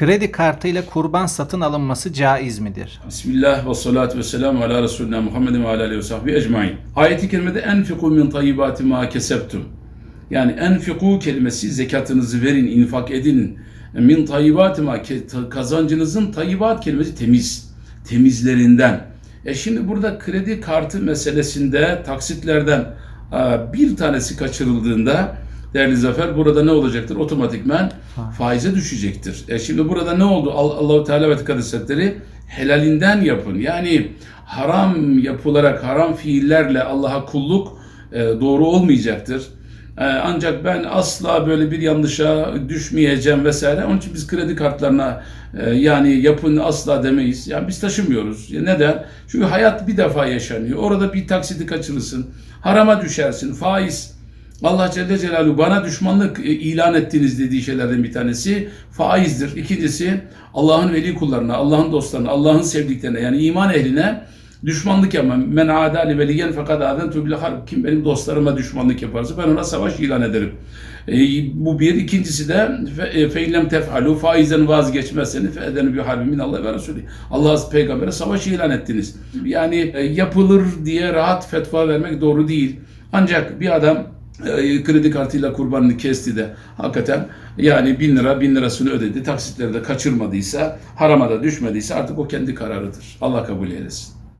Kredi kartıyla kurban satın alınması caiz midir? Bismillah ve salatu ve selamu ala Resulina Muhammedin ve ala aleyhi ve sahbihi ecmain. Ayet-i kerimede enfiku min tayyibati ma kesebtum. Yani enfiku kelimesi zekatınızı verin, infak edin. Min tayyibati ma kazancınızın tayyibat kelimesi temiz. Temizlerinden. E şimdi burada kredi kartı meselesinde taksitlerden e, bir tanesi kaçırıldığında değerli Zafer burada ne olacaktır? Otomatikmen faize düşecektir. E şimdi burada ne oldu? Al- Allahu Teala ve Hazretleri helalinden yapın. Yani haram yapılarak haram fiillerle Allah'a kulluk e, doğru olmayacaktır. E, ancak ben asla böyle bir yanlışa düşmeyeceğim vesaire. Onun için biz kredi kartlarına e, yani yapın asla demeyiz. Yani biz taşımıyoruz. Ya neden? Çünkü hayat bir defa yaşanıyor. Orada bir taksiti kaçırırsın. Harama düşersin. Faiz. Allah Celle Celaluhu bana düşmanlık e, ilan ettiniz dediği şeylerden bir tanesi faizdir. İkincisi Allah'ın veli kullarına, Allah'ın dostlarına, Allah'ın sevdiklerine yani iman ehline düşmanlık yapma. Men adali veliyen fakat aden tübile harp. Kim benim dostlarıma düşmanlık yaparsa ben ona savaş ilan ederim. E, bu bir. İkincisi de e, feillem tef'alu faizden vazgeçmezseniz fe edenu bi harbi min Allah ve Resulü. Allah peygambere savaş ilan ettiniz. Yani e, yapılır diye rahat fetva vermek doğru değil. Ancak bir adam kredi kartıyla kurbanını kesti de hakikaten yani bin lira bin lirasını ödedi taksitleri de kaçırmadıysa harama da düşmediyse artık o kendi kararıdır. Allah kabul eylesin.